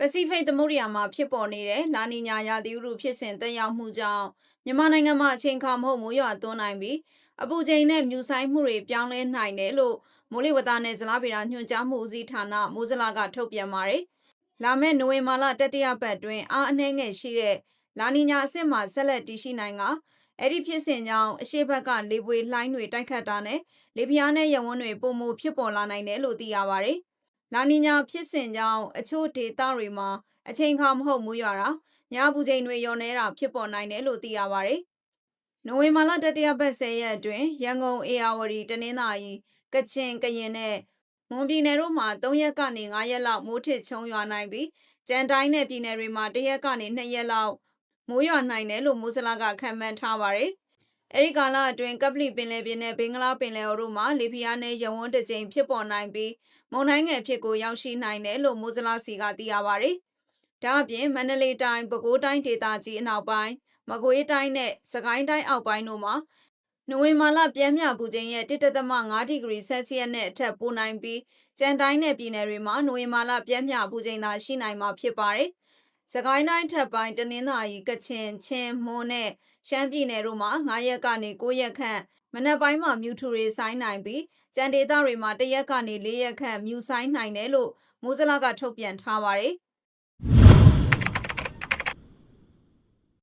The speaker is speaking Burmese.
ပစိဖိတ်သမုဒ္ဒရာမှာဖြစ်ပေါ်နေတဲ့လာနီညာရာသီဥတုဖြစ်စဉ်တက်ရောက်မှုကြောင့်မြန်မာနိုင်ငံမှာအချိန်အခါမဟုတ်မိုးရွာသွန်းနိုင်ပြီးအပူချိန်နဲ့မြူဆိုင်မှုတွေပြောင်းလဲနိုင်တယ်လို့မိုးလေဝသနဲ့ဇလားဗေဒညွှန်ကြားမှုဦးစီးဌာနမိုးဇလာကထုတ်ပြန်ပါတယ်။လာမယ့်နိုဝင်ဘာလတတိယပတ်အတွင်းအားအနှဲငယ်ရှိတဲ့လာနီညာအဆင့်မှာဆက်လက်တည်ရှိနိုင်ကအဲ့ဒီဖြစ်စဉ်ကြောင့်အရှိတ်ဘက်ကလေပွေလှိုင်းတွေတိုက်ခတ်တာနဲ့လေပြင်းနဲ့ရဝန်းတွေပုံမဖြစ်ပေါ်လာနိုင်တယ်လို့သိရပါတယ်။ လာနီညာဖြစ်စဉ်ကြောင့်အချို့ဒေသတွေမှာအချိန်အခါမဟုတ်မိုးရွာတာညအပူချိန်တွေလျော့နေတာဖြစ်ပေါ်နိုင်တယ်လို့သိရပါတယ်။နိုဝင်ဘာလတတိယပတ်10ရက်အတွင်းရန်ကုန်အေရဝတီတနင်္သာရီကချင်ကရင်နဲ့မွန်ပြည်နယ်တို့မှာ3ရက်ကနေ5ရက်လောက်မိုးထစ်ချုံရွာနိုင်ပြီးကြံတိုင်းနဲ့ပြည်နယ်တွေမှာ1ရက်ကနေ2ရက်လောက်မိုးရွာနိုင်တယ်လို့မိုးစလာကခန့်မှန်းထားပါတယ်။ အဲဒီကာလအတွင်းကပလီပင်လယ်ပြင်နဲ့ဘင်္ဂလားပင်လယ်အော်တို့မှာလေပြင်းနဲ့ရဝန်းတစ်ကြိမ်ဖြစ်ပေါ်နိုင်ပြီးမုန်တိုင်းငယ်ဖြစ်ကိုရောက်ရှိနိုင်တယ်လို့မိုးစလာစီကသိရပါတယ်။ဒါအပြင်မန္တလေးတိုင်းပဲခူးတိုင်းဒေသကြီးအနောက်ပိုင်းမကွေးတိုင်းနဲ့စကိုင်းတိုင်းအောက်ပိုင်းတို့မှာနိုဝင်ဘာလပြန်မြပူချိန်ရဲ့1.5ဒီဂရီဆယ်စီယပ်နဲ့အထက်ပိုနိုင်ပြီးကြံတိုင်းနဲ့ပြည်နယ်တွေမှာနိုဝင်ဘာလပြန်မြပူချိန်သာရှိနိုင်မှာဖြစ်ပါတယ်။ စကိုင်းတိုင်းထပ်ပိုင်းတနင်္သာရီကချင်ချင်းမွန်နဲ့ရှမ်းပြည်နယ်တို့မှာ9ရက်ကနေ9ရက်ခန့်မနက်ပိုင်းမှာမြူထူတွေဆိုင်းနိုင်ပြီးကြံဒေသတွေမှာ1ရက်ကနေ4ရက်ခန့်မြူဆိုင်းနိုင်တယ်လို့မိုးစလာကထုတ်ပြန်ထားပါတယ်။